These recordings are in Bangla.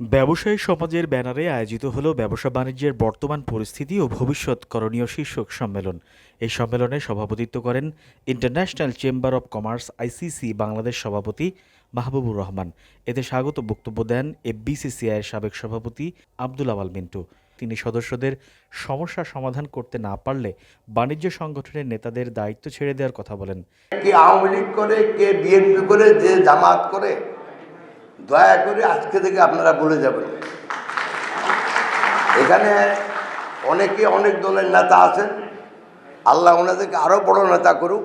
ব্যবসায়ী সমাজের ব্যানারে আয়োজিত হল ব্যবসা বাণিজ্যের বর্তমান পরিস্থিতি ও ভবিষ্যৎ করণীয় শীর্ষক সম্মেলন। এই সম্মেলনে সভাপতিত্ব করেন international chamber of commerce ICC Bangladesh সভাপতি মাহবুবুর রহমান। এতে স্বাগত বক্তব্য দেন এফবিসিসিআইয়ের সাবেক সভাপতি আব্দুল আওয়াল মিন্টু। তিনি সদস্যদের সমস্যা সমাধান করতে না পারলে বাণিজ্য সংগঠনের নেতাদের দায়িত্ব ছেড়ে দেওয়ার কথা বলেন। কে আওয়ামী লীগ করে, কে বিএনপি করে, যে জামাত করে দয়া করে আজকে থেকে আপনারা বলে যাবেন। এখানে অনেকে অনেক দলের নেতা আছেন। আল্লাহ ওনাদেরকে আরও বড় নেতা করুক।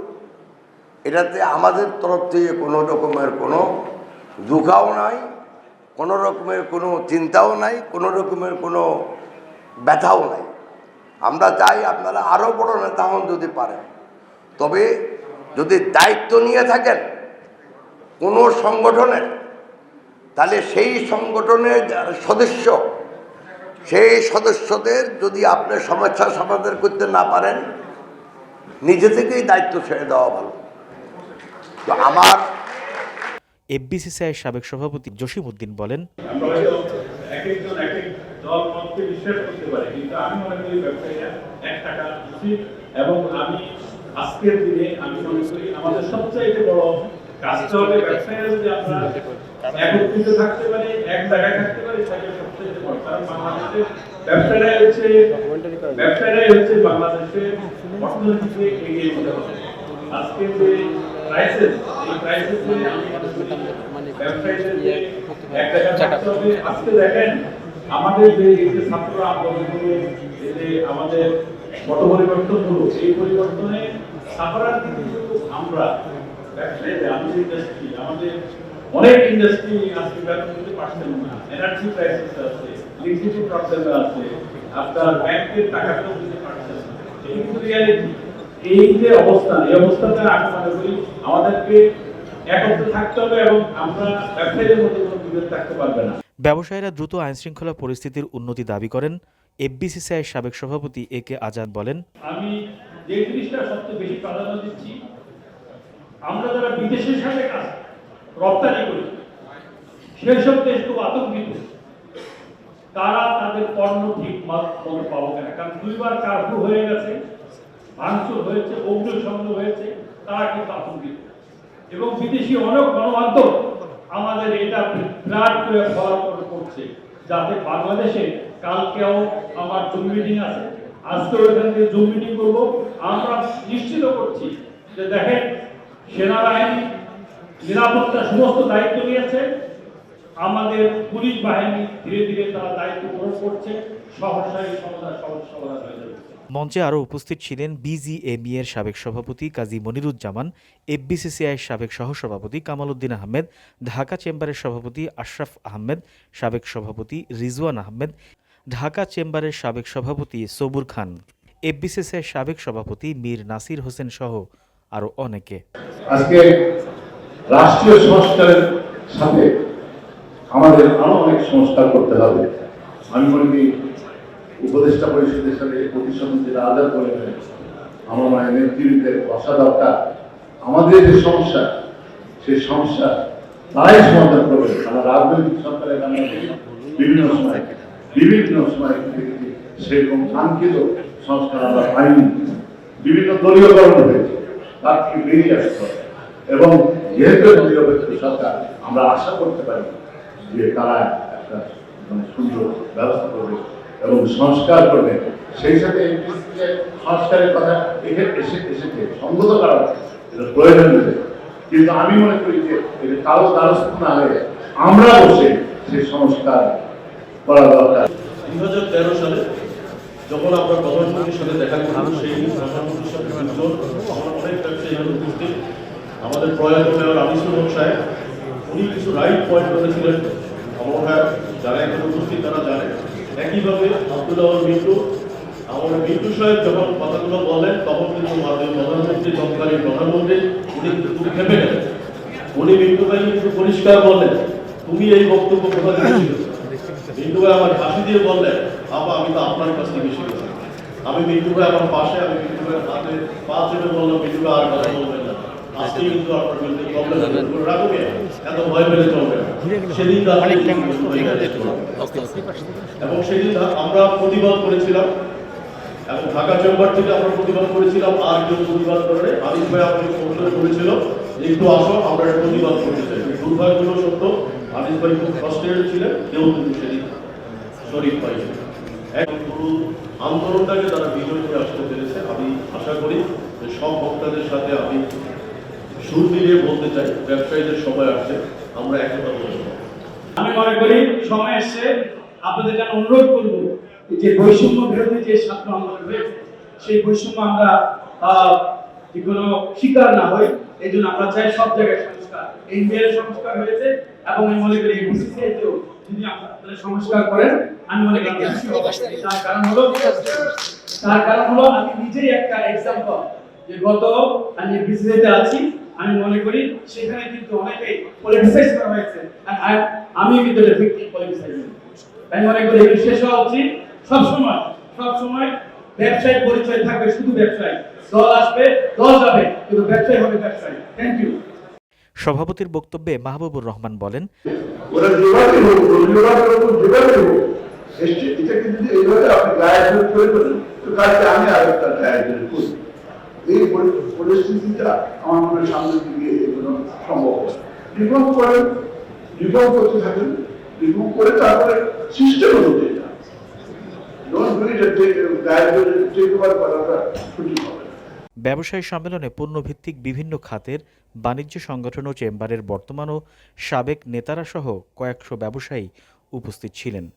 এটাতে আমাদের তরফ থেকে কোনো রকমের কোনো দুঃখাও নাই, কোনো রকমের কোনো চিন্তাও নাই, কোনো রকমের কোনো ব্যথাও নাই। আমরা চাই আপনারা আরও বড় নেতা হন যদি পারেন। তবে যদি দায়িত্ব নিয়ে থাকেন, কোনো সংগঠনের তাহলে সেই সংগঠনের যারা সদস্য সেই সদস্যদের যদি আপনি সমস্যা সমাধান করতে না পারেন নিজে থেকেই দায়িত্ব ছেড়ে দেওয়া ভালো। তো আমার এফবিসিসিআইয়ের সাবেক সভাপতি জসিম উদ্দিন বলেন আমরা হয়তো এক একজন এক এক দল মতকে বিশ্বাস করতে পারি কিন্তু আমি মনে করি ব্যবসায়ীরা এক টাকা উচিত এবং আমি আজকের দিনে আমি মনে করি আমাদের সবচাইতে বড় কাজটা হবে ব্যবসায়ীরা যদি আমরা একত্রিত থাকতে পারি, এক জায়গায় থাকতে পারি সেটা সবচেয়ে বড় কারণ বাংলাদেশের ব্যবসাটাই হচ্ছে ব্যবসাটাই হচ্ছে বাংলাদেশের অর্থনীতিকে এগিয়ে নিতে হবে। আজকের যে ক্রাইসিস এই ক্রাইসিসে ব্যবসায়ীদের আজকে দেখেন, আমাদের যে ছাত্র আন্দোলনগুলো, এই যে আমাদের মত এই পরিবর্তনে সাফারার কিন্তু আমরা ব্যবসায়ীরা আমাদের আমাদের অনেক ইন্ডাস্ট্রি আজকে ব্যবসা করতে পারছেন না। এনার্জি ক্রাইসিস আছে লিকুইডিটি প্রবলেম আছে আপনার ব্যাংকের টাকাটাও দিতে পারছেন না। এই কিন্তু রিয়ালিটি এই যে অবস্থান এই অবস্থাতে আমি মনে করি আমাদেরকে একত্রে থাকতে হবে এবং আমরা ব্যবসায়ীদের মধ্যে কোনো বিভেদ থাকতে পারবে না। ব্যবসায়ীরা দ্রুত আইনশৃঙ্খলা পরিস্থিতির উন্নতি দাবি করেন। এফবিসিসিআইয়ের সাবেক সভাপতি এ কে আজাদ বলেন আমি যে জিনিসটা সবচেয়ে বেশি প্রাধান্য দিচ্ছি আমরা যারা বিদেশের সাথে কাজ রপ্তানি করি। সেই সব দেশ খুব আতঙ্কিত। তারা তাদের পণ্য ঠিক মতো পাবো কিনা। কারণ দুইবার কার্ফু হয়ে গেছে, ভাঙচুর হয়েছে অগ্নিসংযোগ হয়েছে, তারা কিন্তু আতঙ্কিত। এবং বিদেশি অনেক গণমাধ্যম আমাদের এটা ফ্ল্যাট করে ফলো করছে, যাতে বাংলাদেশে কালকেও আমার জুম মিটিং আছে, আজকেও এখান থেকে জুম মিটিং করব। আমরা নিশ্চিত করছি যে দেখেন, সেনাবাহিনী নিরাপত্তা সমস্ত দায়িত্ব নিয়েছে। আমাদের পুলিশ বাহিনী ধীরে ধীরে তারা দায়িত্ব গ্রহণ করছে। সহসাই সমাধান সহজ সমাধান হয়ে যাবে। মঞ্চে আরও উপস্থিত ছিলেন বিজিএমই এর সাবেক সভাপতি কাজী মনিরুজ্জামান এফবিসিসিআইয়ের সাবেক সহসভাপতি কামাল উদ্দিন আহমেদ ঢাকা চেম্বারের সভাপতি আশরাফ আহমেদ সাবেক সভাপতি রিজওয়ান আহমেদ ঢাকা চেম্বারের সাবেক সভাপতি সবুর খান। এফবিসিসিআইয়ের সাবেক সভাপতি মীর নাসির হোসেন সহ আরও অনেকে। আজকে রাষ্ট্রীয় সংস্কারের সাথে আমাদের আরও অনেক সংস্কার করতে হবে। আমি মনে করি উপদেষ্টা পরিষদের সাথে প্রতিষ্ঠান যেটা আদার করে আমার মনে নেতৃত্বের বসা দরকার। আমাদের যে সমস্যা, সেই সমস্যা তারাই সমাধান করবে। তারা রাজনৈতিক সরকারের কারণে বিভিন্ন সময় বিভিন্ন সময় সেরকম কাঙ্ক্ষিত সংস্কার আমরা পাইনি। বিভিন্ন দলীয়করণ হয়েছে, তার থেকে বেরিয়ে আসতে হবে। এবং যেহেতু নিরপেক্ষ সরকার, আমরা আশা করতে পারি যে তারা একটা মানে সুন্দর ব্যবস্থা করবে এবং সংস্কার করবে। সেই সাথে সংস্কারের কথা এসে এসেছে, সঙ্গত কারণ এটা প্রয়োজন কিন্তু আমি মনে করি যে এটা কারও দ্বারস্থ না হয়ে আমরা বসে সেই সংস্কার করা দরকার। দুই হাজার তেরো সালে যখন আমরা প্রধানমন্ত্রীর সাথে দেখা করলাম, সেই প্রধানমন্ত্রীর সাথে অনেক ব্যবসায়ী উপস্থিত আমাদের প্রয়াত মেয়র আনিসুল হক সাহেব, উনি কিছু রাইট পয়েন্ট করেছিলেন আমার হয় যারা এখানে উপস্থিত তারা জানে একইভাবে আব্দুল্লাহ মিন্টু আমাদের মিন্টু সাহেব যখন কথাগুলো বলেন তখন কিন্তু মাননীয় প্রধানমন্ত্রী তৎকালীন প্রধানমন্ত্রী, উনি কিন্তু খেপে গেলেন। উনি মিন্টু ভাই কিন্তু পরিষ্কার বললেন, তুমি এই বক্তব্য কোথা থেকে শিখেছো মিন্টু ভাই আমার হাসি দিয়ে বললেন, বাবা, আমি তো আপনার কাছ থেকে শিখেছি। আমি মিন্টু ভাই আমার পাশে, আমি মিন্টু ভাইয়ের হাতে পা চেপে বললাম, মিন্টু ভাই আর কথা বলবেন এবং সেদিন আমরা প্রতিবাদ করেছিলাম। এবং ঢাকা চেম্বার থেকে আমরা প্রতিবাদ করেছিলাম। আর কেউ প্রতিবাদ করে আদিল ভাই আমাকে ফোন করে যে একটু আসো আমরা প্রতিবাদ করতে চাই। দুর্ভাগ্য সত্য। আদিল ভাই খুব কষ্টের ছিলেন কেউ কিন্তু সেদিন শরীর পাইনি এক পুরো আন্দোলনটাকে তারা বিজয় করে আসতে পেরেছে। আমি আশা করি যে সব বক্তাদের সাথে আমি সুর মিলিয়ে বলতে চাই ব্যবসায়ীদের সময় আসছে আমরা একতা বলব। আমি মনে করি সময় এসছে আপনাদের যেন অনুরোধ করব যে বৈষম্য বিরোধী যে ছাত্র আন্দোলন হয়েছে সেই বৈষম্য আমরা যে কোনো শিকার না হই এই জন্য আমরা চাই সব জায়গায় সংস্কার। এনবিআর সংস্কার হয়েছে এবং আমি মনে করি বিসিসিআই তেও যদি আপনারা সংস্কার করেন আমি মনে করি তার কারণ হলো তার কারণ হলো আমি নিজেই একটা এক্সাম্পল যে গত আমি বিসিসিআইতে আছি আমি মনে করি সেখানে কিন্তু অনেকেই পলিটিসাইজ করা হয়েছে। আর আমি কিন্তু ভিক্টিম পলিটিসাইজ আমি মনে করি এগুলো শেষ হওয়া উচিত। সব সময় সব সময় ব্যবসায়িক পরিচয় থাকবে শুধু ব্যবসায়ী। দল আসবে দল যাবে কিন্তু ব্যবসায়ী হবে ব্যবসায়ী। থ্যাংক ইউ সভাপতির বক্তব্যে মাহবুবুর রহমান বলেন ওরা যেভাবে হোক রবীন্দ্রনাথের ওপর যেভাবে হোক। এসছে যদি এইভাবে আপনি গায়ে করে করেন তো কাজটা আমি আরেকটা গায়ে করি এই পরি- পরিস্থিতিটা আমার মনে হয় সামনের দিকে এগুলো সম্ভব করেন করতে থাকেন করে তারপরে সিস্টেমে হতে ব্যবসায়ী সম্মেলনে পণ্যভিত্তিক বিভিন্ন খাতের বাণিজ্য সংগঠন ও চেম্বারের বর্তমান ও সাবেক নেতারা সহ কয়েকশো ব্যবসায়ী উপস্থিত ছিলেন।